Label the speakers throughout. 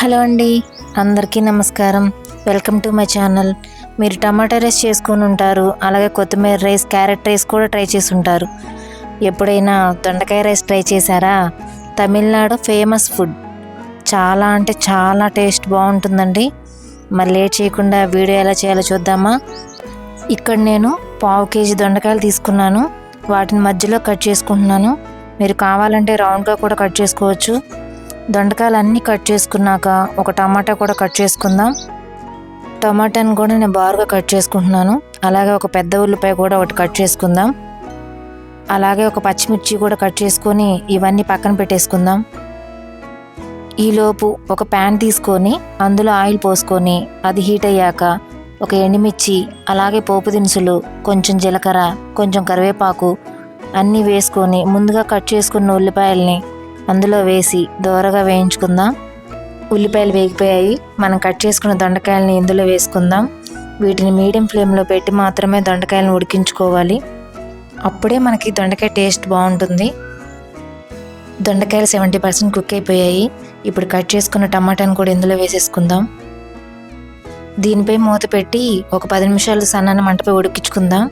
Speaker 1: Hello అండి అందరికీ నమస్కారం. Welcome to my channel. మీరు టమాటా రైస్ చేసుకొని ఉంటారు అలాగే కొత్తిమీర రైస్ క్యారెట్ రైస్ కూడా ట్రై చేసి ఉంటారు. ఎప్పుడైనా దొండకాయ రైస్ ట్రై చేశారా? Tamil Nadu famous food. చాలా అంటే చాలా టేస్ట్ బాగుంటుందండి. మరి లేట్ చేయకుండా వీడియో ఎలా చేయాలో చూద్దామా? ఇక్కడ నేను పావు కేజీ దొండకాయలు తీసుకున్నాను. వాటిని మధ్యలో కట్ చేసుకుంటున్నాను. మీరు కావాలంటే రౌండ్గా కూడా కట్ చేసుకోవచ్చు. దొండకాయలు అన్నీ కట్ చేసుకున్నాక ఒక టమాటా కూడా కట్ చేసుకుందాం. టమాటాని కూడా నేను బారుగా కట్ చేసుకుంటున్నాను. అలాగే ఒక పెద్ద ఉల్లిపాయ కూడా ఒకటి కట్ చేసుకుందాం. అలాగే ఒక పచ్చిమిర్చి కూడా కట్ చేసుకొని ఇవన్నీ పక్కన పెట్టేసుకుందాం. ఈలోపు ఒక ప్యాన్ తీసుకొని అందులో ఆయిల్ పోసుకొని అది హీట్ అయ్యాక ఒక ఎండుమిర్చి అలాగే పోపు దినుసులు కొంచెం జీలకర్ర కొంచెం కరివేపాకు అన్నీ వేసుకొని ముందుగా కట్ చేసుకున్న ఉల్లిపాయల్ని అందులో వేసి దోరగా వేయించుకుందాం. ఉల్లిపాయలు వేగిపోయాయి. మనం కట్ చేసుకున్న దొండకాయలని ఇందులో వేసుకుందాం. వీటిని మీడియం ఫ్లేమ్లో పెట్టి మాత్రమే దొండకాయలను ఉడికించుకోవాలి. అప్పుడే మనకి దొండకాయ టేస్ట్ బాగుంటుంది. దొండకాయలు సెవెంటీ పర్సెంట్ కుక్ అయిపోయాయి. ఇప్పుడు కట్ చేసుకున్న టమాటాను కూడా ఇందులో వేసేసుకుందాం. దీనిపై మూత పెట్టి ఒక పది నిమిషాలు సన్నని మంటపై ఉడికించుకుందాం.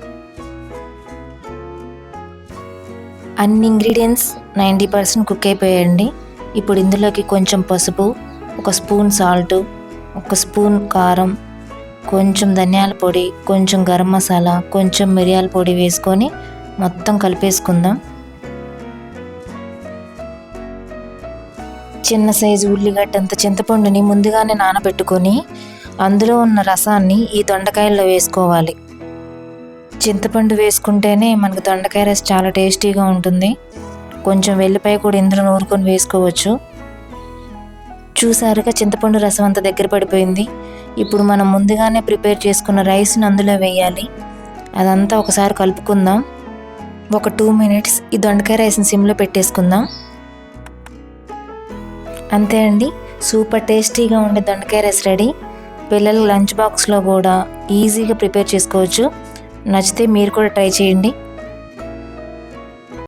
Speaker 1: అన్ని ఇంగ్రీడియంట్స్ నైంటీ పర్సెంట్ కుక్ అయిపోయాయండి. ఇప్పుడు ఇందులోకి కొంచెం పసుపు ఒక స్పూన్ సాల్ట్ ఒక స్పూన్ కారం కొంచెం ధనియాల పొడి కొంచెం గరం మసాలా కొంచెం మిరియాల పొడి వేసుకొని మొత్తం కలిపేసుకుందాం. చిన్న సైజు ఉల్లిగడ్డంత చింతపండుని ముందుగానే నానబెట్టుకొని అందులో ఉన్న రసాన్ని ఈ దొండకాయల్లో వేసుకోవాలి. చింతపండు వేసుకుంటేనే మనకు దొండకాయ రైస్ చాలా టేస్టీగా ఉంటుంది. కొంచెం వెల్లిపాయ కూడా ఇందులో నూరుకొని వేసుకోవచ్చు. చూసారుగా చింతపండు రసం అంత దగ్గర పడిపోయింది. ఇప్పుడు మనం ముందుగానే ప్రిపేర్ చేసుకున్న రైస్ని అందులో వేయాలి. అదంతా ఒకసారి కలుపుకుందాం. ఒక టూ మినిట్స్ ఈ దొండకాయ రైస్ని సిమ్లో పెట్టేసుకుందాం. అంతే అండి. సూపర్ టేస్టీగా ఉండే దొండకాయ రైస్ రెడీ. పిల్లలు లంచ్ బాక్స్లో కూడా ఈజీగా ప్రిపేర్ చేసుకోవచ్చు. నచ్చితే మీరు కూడా ట్రై చేయండి.